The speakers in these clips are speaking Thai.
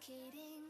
suffocating.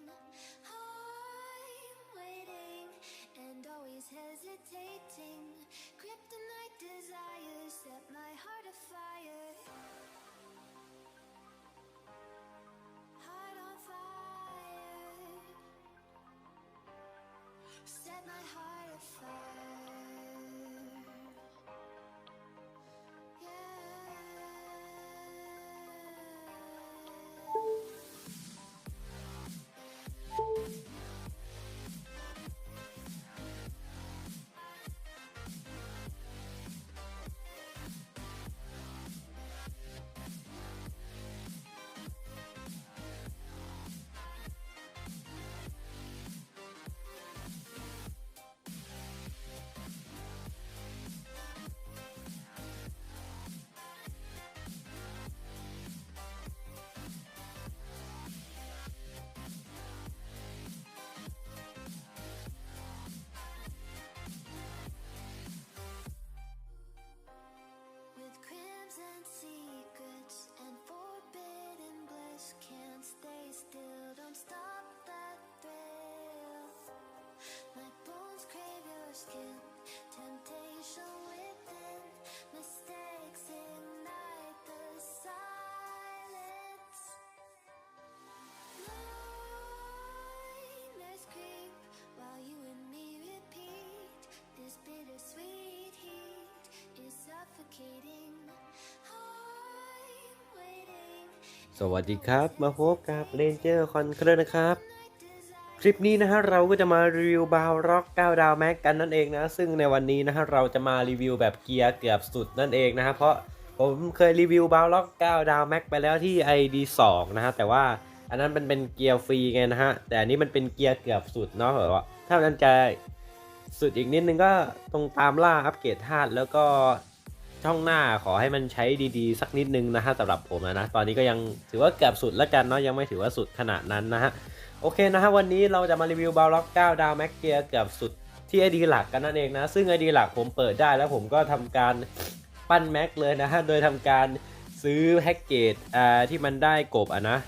สวัสดีครับมาพบกับ Ranger Conqueror นะครับ คลิปนี้นะฮะเราก็จะมารีวิวบาวร็อก9ดาวแม็กกันนั่นเองนะ ซึ่งในวันนี้นะฮะเราจะมารีวิวแบบเกียร์เกือบสุดนั่นเองนะฮะเพราะผมเคยรีวิวบาวร็อก9ดาวแม็กไปแล้วที่ ID 2นะฮะแต่ว่าอันนั้นมันเป็นเกียร์ฟรีไงนะฮะแต่อันนี้มันเป็นเกียร์เกือบสุดเนาะแบบว่าถ้ามันจะสุดอีกนิดนึงก็ตรงตามล่าอัปเกรดธาตุแล้วก็ ช่องหน้าขอให้มันใช้ดีๆ สักนิดนึงนะฮะสำหรับผมนะตอนนี้ก็ยังถือว่าเกือบสุดแล้วกันเนาะยังไม่ถือว่าสุดขนาดนั้นนะฮะโอเคนะฮะวันนี้เราจะมารีวิวบาล็อก9ดาวแม็กเกียเกือบสุดที่ ID หลักกันนั่นเองนะซึ่ง ID หลักผมเปิดได้แล้วผมก็ทำการปั้นแม็กเลยนะฮะโดยทำการซื้อแพ็กเกจอ่าที่มันได้กบอะนะ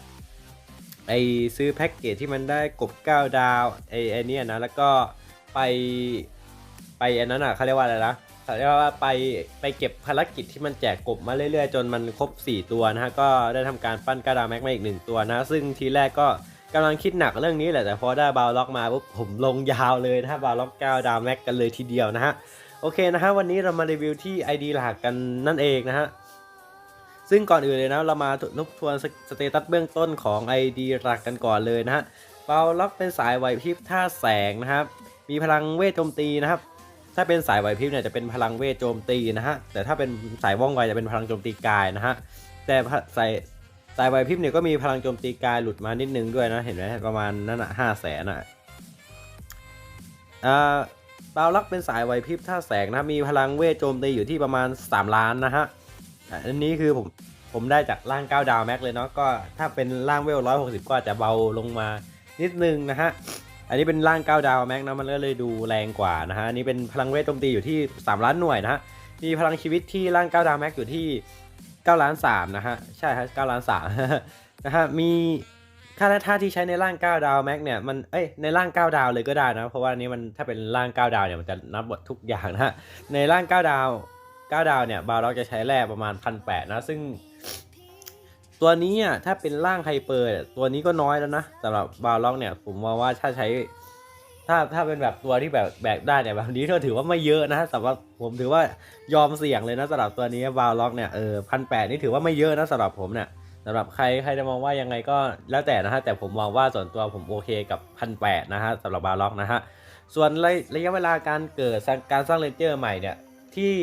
ไอซื้อแพ็กเกจที่มันได้กบ 9 ดาวไอไอเนี่ยนะแล้วก็ไปไปอันนั้นอะเขาเรียกว่าอะไรนะ เขาเรียกว่าไปไปเก็บภารกิจที่มันแจกกบมาเรื่อยๆ จนมันครบ 4 ตัวนะฮะก็ได้ทำการปั้นกระดาแม็กมาอีก 1 ตัวนะ ซึ่งทีแรกก็กำลังคิดหนักเรื่องนี้แหละแต่พอได้บาวล็อกมาปุ๊บผมลงยาวเลยนะบาวล็อก9ดาวแม็กกันเลยทีเดียวนะฮะโอเคนะฮะวันนี้เรามารีวิวที่ ID หลักกันนั่นเองนะฮะซึ่งก่อนอื่นเลยนะเรามาทบทวนสเตตัสเบื้องต้นของ ID หลักกันก่อนเลยนะฮะบาล็อกเป็นสายไหวพริบท่าแสงนะครับมีพลังเวทโจมตีนะครับ ถ้าเป็นสายไหวพริบเนี่ยจะเป็นพลังเวทโจมตีนะฮะ แต่ถ้าเป็นสายว่องไวจะเป็นพลังโจมตีกายนะฮะ แต่สายสายไหวพริบเนี่ยก็มีพลังโจมตีกายหลุดมานิดนึงด้วยนะ เห็นไหมประมาณนั้นอะห้าแสนอะอ่าบาวลักเป็นสายไหวพริบท่าแสงนะมีพลังเวทโจมตีอยู่ที่ประมาณ 3 ล้านนะฮะอะอันนี้คือผมผมได้จากร่าง 9 ดาวแม็กเลยเนาะก็ถ้าเป็นร่างเวล160 ก็อาจจะเบาลงมานิดนึงนะฮะ อันนี้เป็นร่าง9ดาวแม็กนะมันก็เลยดูแรงกว่านะฮะนนี้เป็นพลังเวทโจมตีอยู่ที่ 3 ล้านหน่วยนะฮะมีพลังชีวิตที่ร่าง9ดาวแม็กอยู่ที่9ล้าน3นะฮะใช่ครับ9ล้าน3นะฮะมีค่าท่าที่ใช้ในร่าง 9 ดาวแม็กเนี่ยมันเอ้ยในร่าง 9 ดาวเลยก็ได้นะเพราะว่านี้มันถ้าเป็นร่าง 9 ดาวเนี่ยมันจะนับหมดทุกอย่างนะฮะในร่าง 9 ดาว 9 ดาวเนี่ยบาร์ล็อกจะใช้แร่ประมาณพันแนะซึ่ง ตัวนี้อะถ้าเป็นร่างไฮเปอร์เนี่ยตัวนี้ก็น้อยแล้วนะสำหรับบาร์ล็อกเนี่ยผมมองว่าถ้าใช้ ถ้าถ้าเป็นแบบตัวที่แบบแบกได้เนี่ยแบบนี้ก็ถือว่าไม่เยอะนะสำหรับผมถือว่ายอมเสี่ยงเลยนะสำหรับตัวนี้บาร์ล็อกเนี่ยเออพันแนี่ถือว่าไม่เยอะนะสำหรับผมเนี่ยสำหรับใครใครจะมองว่ายังไงก็แล้วแต่นะฮะแต่ผมมองว่าส่วนตัวผมโอเคกับพันแนะฮะสำหรับบาร์ล็อกนะฮะส่วนระระยะเวลาการเกิดการสร้างเลนเจอร์ใหม่เนี่ยที่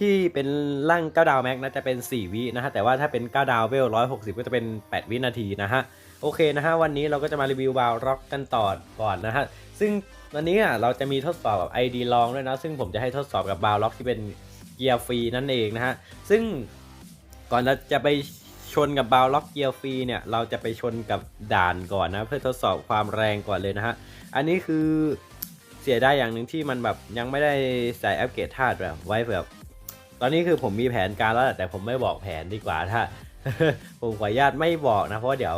ที่เป็นร่าง9ดาวแม็กนะจะเป็น 4 วินะฮะ แต่ว่าถ้าเป็น9ดาวเวล160 ก็จะเป็น 8 วินาทีนะฮะ โอเคนะฮะ วันนี้เราก็จะมารีวิวบาวร็อกกันต่อก่อนนะฮะ ซึ่งวันนี้อะเราจะมีทดสอบกับ ID ลองด้วยนะ ซึ่งผมจะให้ทดสอบกับบาวร็อกที่เป็นเกียร์ฟรีนั่นเองนะฮะ ซึ่งก่อนเราจะไปชนกับบาวล็อกเกียร์ฟรีเนี่ยเราจะไปชนกับด่านก่อนนะ เพื่อทดสอบความแรงก่อนเลยนะฮะ อันนี้คือเสียได้อย่างหนึ่งที่มันแบบยังไม่ได้ใส่อัปเกรดธาตุแบบไว้แบบ ตอนนี้คือผมมีแผนการแล้วแต่ผมไม่บอกแผนดีกว่าถ้า ผมขออนุญาตไม่บอกนะ เพราะเดี๋ยว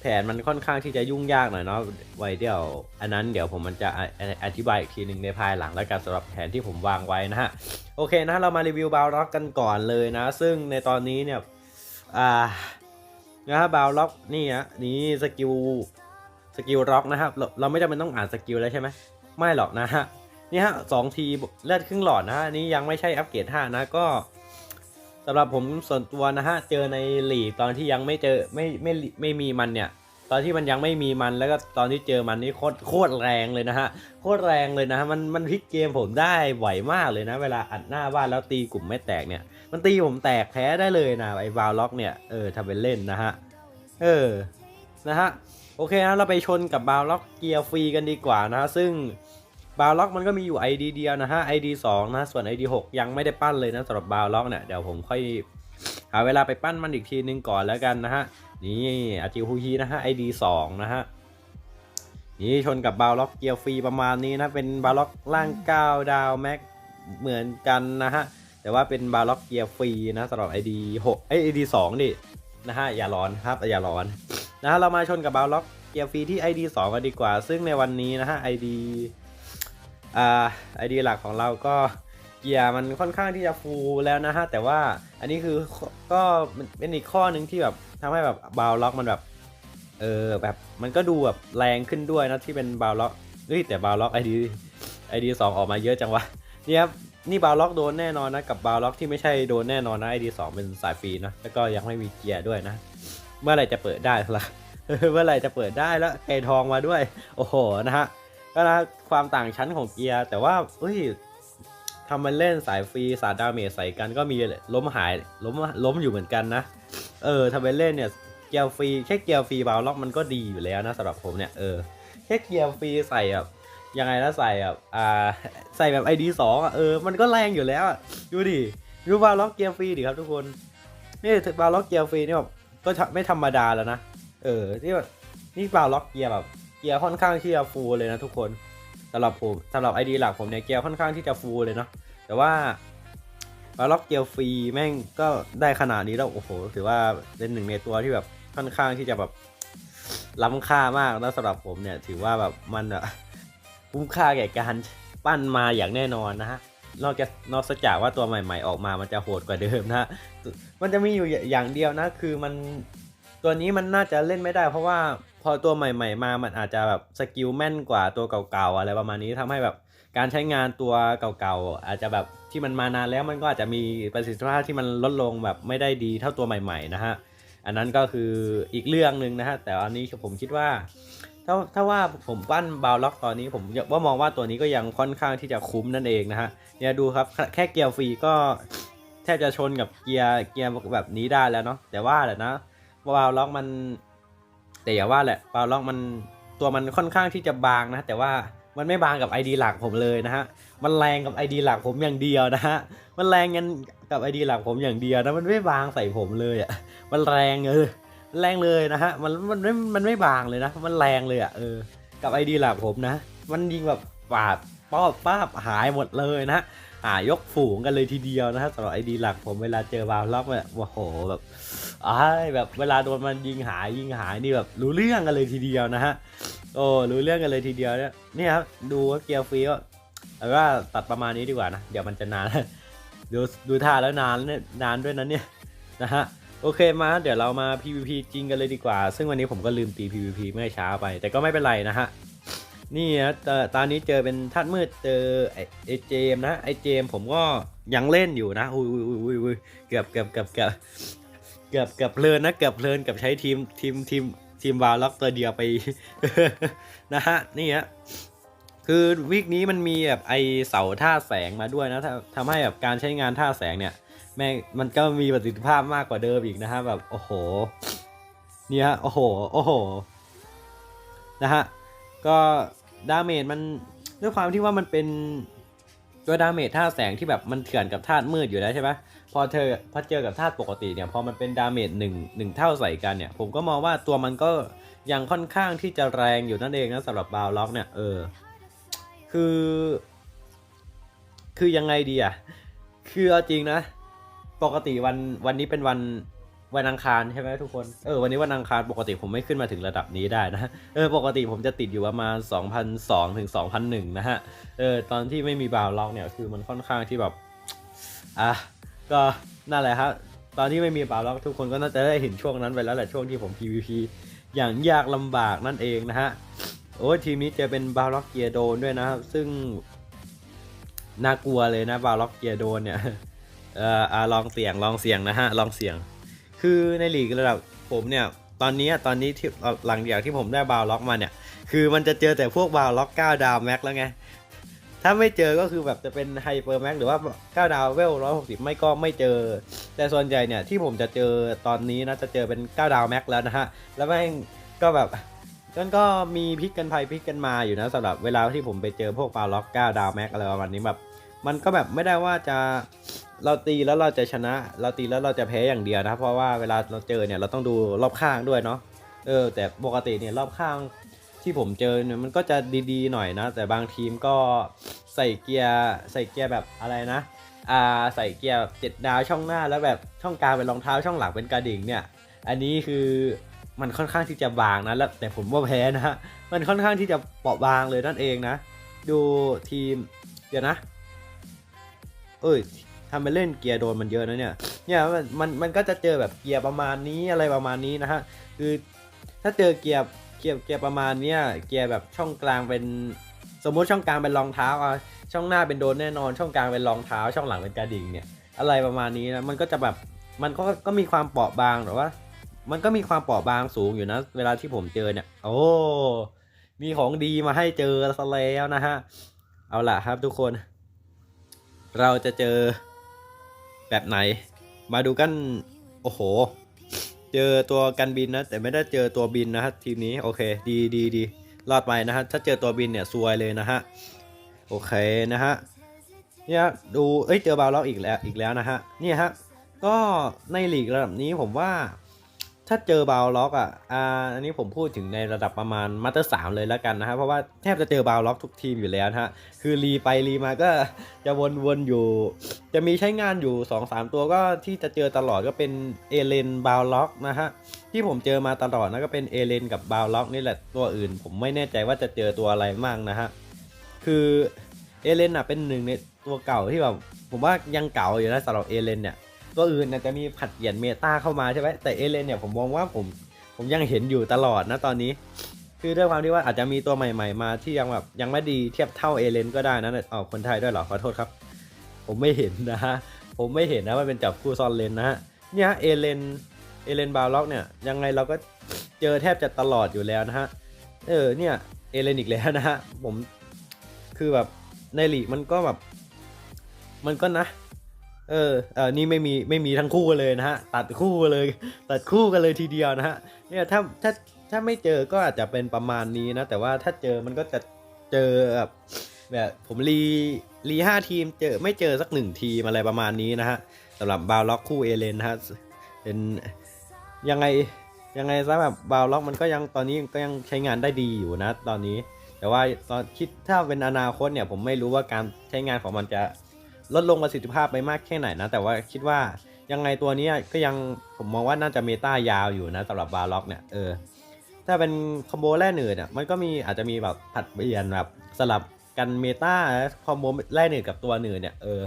แผนมันค่อนข้างที่จะยุ่งยากหน่อยเนาะไว้เดี๋ยว อันนั้นเดี๋ยวผมมันจะอธิบายอีกทีหนึ่งในภายหลังแล้วกันสำหรับแผนที่ผมวางไว้นะฮะโอเคนะเรามารีวิวบาวล็อกกันก่อนเลยนะ ซึ่งในตอนนี้เนี่ยอ่านะฮะบาวล็อกนี่ฮะนี่สกิลสกิลล็อกนะครับเราเราไม่จำเป็นต้องอ่านสกิลแล้วใช่ไหมไม่หรอกนะฮะ นี่ฮะสองทีเลือดครึ่งหลอดนะฮะนี้ยังไม่ใช่อัปเกรด5นะก็สำหรับผมส่วนตัวนะฮะเจอในหลีกตอนที่ยังไม่เจอไม่ไม่ไม่ไม่มีมันเนี่ย ตอนที่มันยังไม่มีมันแล้วก็ตอนที่เจอมันนี่โคตรโคตรแรงเลยนะฮะโคตรแรงเลยนะฮะมันมันพลิกเกมผมได้ไหวมากเลยนะ เวลาอัดหน้าบ้านแล้วตีกลุ่มไม่แตกเนี่ย มันตีผมแตกแพ้ได้เลยนะไอ้บาวล็อกเนี่ยเออทำเป็นเล่นนะฮะเออนะฮะโอเคนะเราไปชนกับบาวล็อกเกียร์ฟรีกันดีกว่านะฮะซึ่ง บาวล็อกมันก็มีอยู่ ID เดียวนะฮะ ID 2 นะส่วน ID 6 ยังไม่ได้ปั้นเลยนะสำหรับบาวล็อกเนี่ยเดี๋ยวผมค่อยหาเวลาไปปั้นมันอีกทีนึงก่อนแล้วกันนะฮะ นี่อาจิฮูฮีนะฮะ ID 2 นะฮะ นี่ชนกับบาวล็อกเกียร์ฟรีประมาณนี้นะ เป็นบาวล็อกล่าง 9 ดาวแม็กเหมือนกันนะฮะ แต่ว่าเป็นบาวล็อกเกียร์ฟรีนะสำหรับ ID 6เอ้ย ID 2ดินะฮะ อย่าร้อนครับอย่าร้อนนะฮะเรามาชนกับบาวล็อกเกียร์ฟรีที่ ID 2กันดีกว่า ซึ่งในวันนี้นะฮะ ID ไอ่า ID หลักของเราก็เกียร์มันค่อนข้างที่จะฟูลแล้วนะฮะแต่ว่าอันนี้คือก็เป็นอีกข้อหนึ่งที่แบบทำให้แบบบาวล็อกมันแบบเออแบบมันก็ดูแบบแรงขึ้นด้วยนะที่เป็นบาวล็อกเฮ้ยแต่บาวล็อกไอดีไอดีสองออกมาเยอะจังวะเนี่ยครับนี่บาวล็อกโดนแน่นอนนะกับบาวล็อกที่ไม่ใช่โดนแน่นอนนะไอดีสองเป็นสายฟรีนะแล้วก็ยังไม่มีเกียร์ด้วยนะ เมื่อไหร่จะเปิดได้ล่ะเมื่อไหร่จะเปิดได้แล้วไก่ทองมาด้วย โอ้โหนะฮะ ก็นะความต่างชั้นของเกียร์ แต่ว่าเฮ้ยทำมันเล่นสายฟรีสาดดาเมจใส่กันก็มีล้มหายล้มล้มอยู่เหมือนกันนะ เออทำเป็นเล่นเนี่ยเกียร์ฟรีแค่เกียร์ฟรีบาวล็อกมันก็ดีอยู่แล้วนะสำหรับผมเนี่ยเออแค่เกียร์ฟรีใส่แบบยังไงนะใส่แบบอ่าใส่แบบไอดีสองอะเออมันก็แรงอยู่แล้วอะดูดิดูบาวล็อกเกียร์ฟรีดิครับทุกคนนี่บาวล็อกเกียร์ฟรีนี่แบบก็ไม่ธรรมดาแล้วนะเออที่แบบนี่บาวล็อกเกียร์แบบ เกียร์ค่อนข้างที่จะฟูลเลยนะทุกคนสำหรับผมสำหรับไอดีหลักผมเนี่ยเกียร์ค่อนข้างที่จะฟูลเลยเนาะแต่ว่าบาล็อกเกียวฟรีแม่งก็ได้ขนาดนี้แล้วโอ้โหถือว่าเป็นหนึ่งในตัวที่แบบค่อนข้างที่จะแบบล้ำค่ามากแล้วสำหรับผมเนี่ยถือว่าแบบมันอะคุ้มค่าแก่การปั้นมาอย่างแน่นอนนะฮะนอกจากนอกจากว่าตัวใหม่ ๆ ออกมามันจะโหดกว่าเดิมนะฮะมันจะมีอยู่อย่างเดียวนะ คือมันตัวนี้มันน่าจะเล่นไม่ได้ เพราะว่า พอตัวใหม่ ๆ มามันอาจจะแบบสกิลแม่นกว่าตัวเก่าๆอะไรประมาณนี้ทำให้แบบการใช้งานตัวเก่าๆอาจจะแบบที่มันมานานแล้วมันก็อาจจะมีประสิทธิภาพที่มันลดลงแบบไม่ได้ดีเท่าตัวใหม่ ๆ นะฮะอันนั้นก็คืออีกเรื่องหนึ่งนะฮะแต่อันนี้ผมคิดว่า ถ้าถ้าว่าผมปั้นบาวล็อกตอนนี้ผมว่ามองว่าตัวนี้ก็ยังค่อนข้างที่จะคุ้มนั่นเองนะฮะเนี่ยดูครับแค่เกียร์ฟรีก็แทบจะชนกับเกียร์เกียร์แบบนี้ได้แล้วเนาะแต่ว่าแหละนะบาวล็อกมัน แต่อย่าว่าแหละบาล็อกมันตัวมันค่อนข้างที่จะบางนะ แต่ว่ามันไม่บางกับ ID หลักผมเลยนะฮะ มันแรงกับ ID หลักผมอย่างเดียวนะฮะ มันแรงกันกับ ID หลักผมอย่างเดียวนะ มันไม่บางใส่ผมเลยอะ มันแรงเออแรงเลยนะฮะ มันมันไม่ มันไม่บางเลยนะ มันแรงเลยอะเออ กับ ID หลักผมนะ มันยิงแบบปาดป้อบป้าบหายหมดเลยนะหายกฝูงกันเลยทีเดียวนะฮะสำหรับไอดีหลักผมเวลาเจอบาลล็อกเนี่ยโอ้โหแบบ อ้าแบบเวลาโดนมันยิงหายยิงหายนี่แบบรู้เรื่องกันเลยทีเดียวนะฮะโอ้รู้เรื่องกันเลยทีเดียวเนี่ยนี่ครับดูว่าเกียร์ฟรีก็แต่ว่าตัดประมาณนี้ดีกว่านะ เดี๋ยวมันจะนานดูดูท่าแล้วนานเนี่ยนานด้วยนะเนี่ยนะฮะโอเคมาเดี๋ยวเรามา PVP จริงกันเลยดีกว่า ซึ่งวันนี้ผมก็ลืมตี PVP เมื่อเช้าไป แต่ก็ไม่เป็นไรนะฮะนี่นะตอนนี้เจอเป็นทัดมืดเจอไอเจมนะไอเจมผมก็ยังเล่นอยู่นะอุ้ยอุ้ยอุ้ยอุ้ยเกือบเกือบเกือบเกือบ เกือบเกือบเพลินนะเกือบเพลินกับใช้ทีมทีมทีมทีมวาล็อกตัวเดียวไปนะฮะนี่ฮะคือวีคนี้มันมีแบบไอเสาท่าแสงมาด้วยนะทำให้แบบการใช้งานท่าแสงเนี่ยแม่มันก็มีประสิทธิภาพมากกว่าเดิมอีกนะฮะแบบโอ้โหเนี่ยโอ้โหโอ้โหนะฮะก็ดาเมจมันด้วยความที่ว่ามันเป็น ตัวดาเมจท่าแสงที่แบบมันเถื่อนกับธาตุมืดอยู่แล้วใช่ไหมพอเธอพอเจอกับธาตุปกติเนี่ยพอมันเป็นดาเมจหนึ่งหนึ่งเท่าใส่กันเนี่ย ผมก็มองว่าตัวมันก็ยังค่อนข้างที่จะแรงอยู่นั่นเองนะสำหรับบาวล็อกเนี่ยเออคือ คือยังไงดีอะคือเอาจริงนะ ปกติวันวันนี้เป็นวัน วันอังคารใช่ไหมทุกคน เออวันนี้วันอังคารปกติผมไม่ขึ้นมาถึงระดับนี้ได้นะ เออปกติผมจะติดอยู่ประมาณ2002ถึง2001นะฮะ เออตอนที่ไม่มีบาวล็อกเนี่ยคือมันค่อนข้างที่แบบ อะก็นั่นแหละครับตอนที่ไม่มีบาวล็อกทุกคนก็น่าจะได้เห็นช่วงนั้นไปแล้วแหละช่วงที่ผม PVP อย่างยากลำบากนั่นเองนะฮะ โอ้ทีมนี้จะเป็นบาวล็อกเกียร์โดนด้วยนะครับซึ่งน่ากลัวเลยนะบาวล็อกเกียร์โดนเนี่ย เอ่ออะลองเสี่ยงลองเสี่ยงนะฮะลองเสี่ยง คือในลีกระดับผมเนี่ยตอนนี้ตอนนี้ที่หลังจากที่ผมได้บาวล็อกมาเนี่ยคือมันจะเจอแต่พวกบาวล็อก9ดาวแม็กแล้วไงถ้าไม่เจอก็คือแบบจะเป็นไฮเปอร์แม็กหรือว่า9ดาวเวล160 ไม่ก็ไม่เจอ แต่ส่วนใหญ่เนี่ยที่ผมจะเจอตอนนี้นะจะเจอเป็น9ดาวแม็กแล้วนะฮะแล้วแม่งก็แบบมันก็มีพลิกกันไปพลิกกันมาอยู่นะสำหรับเวลาที่ผมไปเจอพวกบาวล็อก9ดาวแม็กอะไรประมาณนี้แบบ มันก็แบบไม่ได้ว่าจะเราตีแล้วเราจะชนะ เราตีแล้วเราจะแพ้อย่างเดียวนะเพราะว่าเวลาเราเจอเนี่ยเราต้องดูรอบข้างด้วยเนาะเออ แต่ปกติเนี่ยรอบข้างที่ผมเจอเนี่ยมันก็จะดีๆหน่อยนะ แต่บางทีมก็ใส่เกียร์ใส่เกียร์แบบอะไรนะอ่าใส่เกียร์เจ็ดดาวช่องหน้าแล้วแบบช่องกลางเป็นรองเท้าช่องหลังเป็นกระดิ่งเนี่ย อันนี้คือมันค่อนข้างที่จะบางนะแล้วแต่ผมว่าแพ้นะฮะมันค่อนข้างที่จะเปราะบางเลยนั่นเองนะ ดูทีมเดี๋ยวนะ เอ้ยทำไปเล่นเกียร์โดนมันเยอะนะเนี่ย เนี่ยมันมันมันก็จะเจอแบบเกียร์ประมาณนี้อะไรประมาณนี้นะฮะ คือถ้าเจอเกียร์เกียร์เกียร์ประมาณเนี้ยเกียร์แบบช่องกลางเป็น สมมุติช่องกลางเป็นรองเท้าอะช่องหน้าเป็นโดนแน่นอน ช่องกลางเป็นรองเท้า ช่องหลังเป็นกระดิ่งเนี่ย อะไรประมาณนี้นะมันก็จะแบบมันก็ก็มีความเปราะบางแต่ว่า มันก็มีความเปราะบางสูงอยู่นะ เวลาที่ผมเจอเนี่ย โอ้มีของดีมาให้เจอซะแล้วนะฮะ เอาล่ะครับทุกคน เราจะเจอแบบไหน มาดูกัน โอ้โห เจอตัวกันบินนะ แต่ไม่ได้เจอตัวบินนะฮะทีมนี้โอเค ดีดีดีรอดไปนะฮะถ้าเจอตัวบินเนี่ยซวยเลยนะฮะโอเคนะฮะเนี่ยดูเอ้ยเจอบาล็อกอีกแล้วอีกแล้วนะฮะเนี่ยฮะก็ในหลีกระดับนี้ผมว่า ถ้าเจอบาวล็อกอะอ่าอันนี้ผมพูดถึงในระดับประมาณมาสเตอร์สามเลยแล้วกันนะฮะเพราะว่าแทบจะเจอบาวล็อกทุกทีมอยู่แล้วนะฮะคือรีไปรีมาก็จะวนๆอยู่ จะมีใช้งานอยู่ 2-3 ตัวก็ที่จะเจอตลอดก็เป็นเอเลนบาวล็อกนะฮะที่ผมเจอมาตลอดนะก็เป็นเอเลนกับบาวล็อกนี่แหละตัวอื่น ผมไม่แน่ใจว่าจะเจอตัวอะไรมั่งนะฮะคือเอเลนอะเป็นหนึ่งในตัวเก่าที่แบบผมว่ายังเก่าอยู่นะสำหรับเอเลนเนี่ย ตัวอื่นเนี่ยจะมีผัดเปลี่ยนเมตาเข้ามาใช่ไหมแต่เอเลนเนี่ยผมมองว่าผมผมยังเห็นอยู่ตลอดนะตอนนี้ คือด้วยความที่ว่าอาจจะมีตัวใหม่ ๆ มาที่ยังแบบยังไม่ดีเทียบเท่าเอเลนก็ได้นะอ๋อคนไทยด้วยเหรอขอโทษครับ ผมไม่เห็นนะฮะผมไม่เห็นนะว่าเป็นจับคู่ซอนเลนนะฮะเนี่ยเอเลนเอเลนบาล็อกเนี่ยยังไงเราก็เจอแทบจะตลอดอยู่แล้วนะฮะเออเนี่ยเอเลนอีกแล้วนะฮะผมคือแบบในลีกมันก็แบบ มันก็นะ เออเออนี่ไม่มีไม่มีทั้งคู่กันเลยนะฮะ ตัดคู่กันเลย ตัดคู่กันเลยทีเดียวนะฮะ เนี่ยถ้าถ้าถ้าไม่เจอก็อาจจะเป็นประมาณนี้นะ แต่ว่าถ้าเจอมันก็จะเจอแบบแบบผมรีรีห้าทีมเจอไม่เจอสักหนึ่งทีมอะไรประมาณนี้นะฮะสำหรับบาวล็อกคู่เอเลนนะฮะเป็นยังไงยังไงซะแบบบาวล็อกมันก็ยังตอนนี้ก็ยังใช้งานได้ดีอยู่นะ ตอนนี้ แต่ว่าตอนคิดถ้าเป็นอนาคตเนี่ยผมไม่รู้ว่าการใช้งานของมันจะ ลดลงประสิทธิภาพไปมากแค่ไหนนะ แต่ว่าคิดว่ายังไงตัวนี้ก็ยังผมมองว่าน่าจะเมตายาวอยู่นะสำหรับบาล็อกเนี่ยเออถ้าเป็นคอมโบแร่หนืดเนี่ยมันก็มีอาจจะมีแบบผัดเปลี่ยนแบบสลับกันเมตาคอมโบแร่หนืดกับตัวหนืดเนี่ยเออ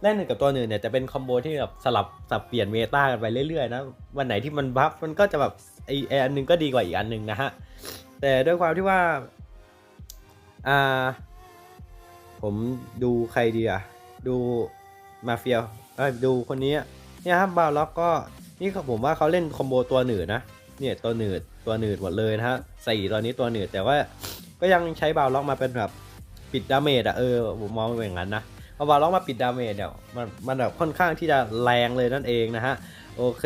แร่หนืดกับตัวหนืดเนี่ยจะเป็นคอมโบที่แบบสลับสับเปลี่ยนเมตากันไปเรื่อยๆนะวันไหนที่มันบัฟมันก็จะแบบไออันหนึงก็ดีกว่าอีกอันหนึงนะฮะแต่ด้วยความที่ว่าอ่าผมดูใครดีอะ ดูมาเฟียเอ้ยดูคนนี้เนี่ยครับบาล็อกก็นี่ผมว่าเขาเล่นคอมโบตัวหนืดนะเนี่ยตัวหนืดตัวหนืดหมดเลยนะฮะสี่ตอนนี้ตัวหนืดแต่ว่าก็ยังใช้บาล็อกมาเป็นแบบปิดดาเมจอะเออผมมองอย่างนั้นนะเอาบาล็อกมาปิดดาเมจเนี่ยมันมันแบบค่อนข้างที่จะแรงเลยนั่นเองนะฮะโอเค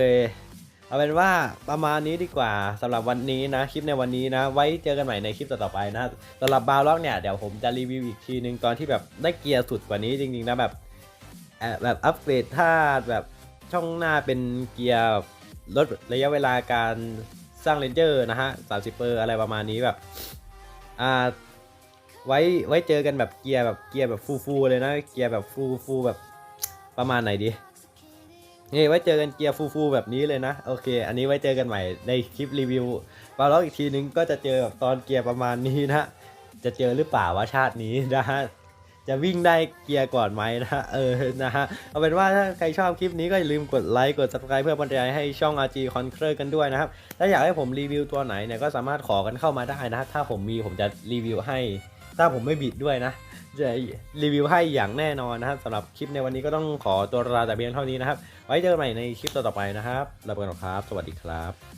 เอาเป็นว่าประมาณนี้ดีกว่าสำหรับวันนี้นะคลิปในวันนี้นะ ไว้เจอกันใหม่ในคลิปต่อไปนะสำหรับบาวล็อกเนี่ยเดี๋ยวผมจะรีวิวอีกทีนึงตอนที่แบบได้เกียร์สุดกว่านี้จริงๆนะแบบแบบอัปเกรดท่าแบบช่องหน้าเป็นเกียร์ลดระยะเวลาการสร้างเรนเจอร์นะฮะ30เปอร์อะไรประมาณนี้แบบอ่าไว้ไว้เจอกันแบบเกียร์แบบเกียร์แบบฟูๆเลยนะเกียร์แบบฟูๆแบบประมาณไหนดี นี่ไว้เจอกันเกียร์ฟูๆแบบนี้เลยนะ โอเค อันนี้ไว้เจอกันใหม่ในคลิปรีวิวบาล็อกอีกทีนึงก็จะเจอแบบตอนเกียร์ประมาณนี้นะ จะเจอหรือเปล่าวะชาตินี้นะฮะจะวิ่งได้เกียร์ก่อนไหมนะฮะเออ นะฮะ เอาเป็นว่าถ้าใครชอบคลิปนี้ก็อย่าลืมกดไลค์ กด subscribe เพื่อเป็นกำลังใจให้ช่อง RG Conquer กันด้วยนะครับ ถ้าอยากให้ผมรีวิวตัวไหนเนี่ยก็สามารถขอกันเข้ามาได้นะถ้าผมมีผมจะรีวิวให้ ถ้าผมไม่บิดด้วยนะ จะรีวิวให้อย่างแน่นอนนะครับสำหรับคลิปในวันนี้ก็ต้องขอตัวลาแต่เพียงเท่านี้นะครับ ไว้เจอกันใหม่ในคลิปต่อๆไปนะครับลาไปก่อนครับ สวัสดีครับ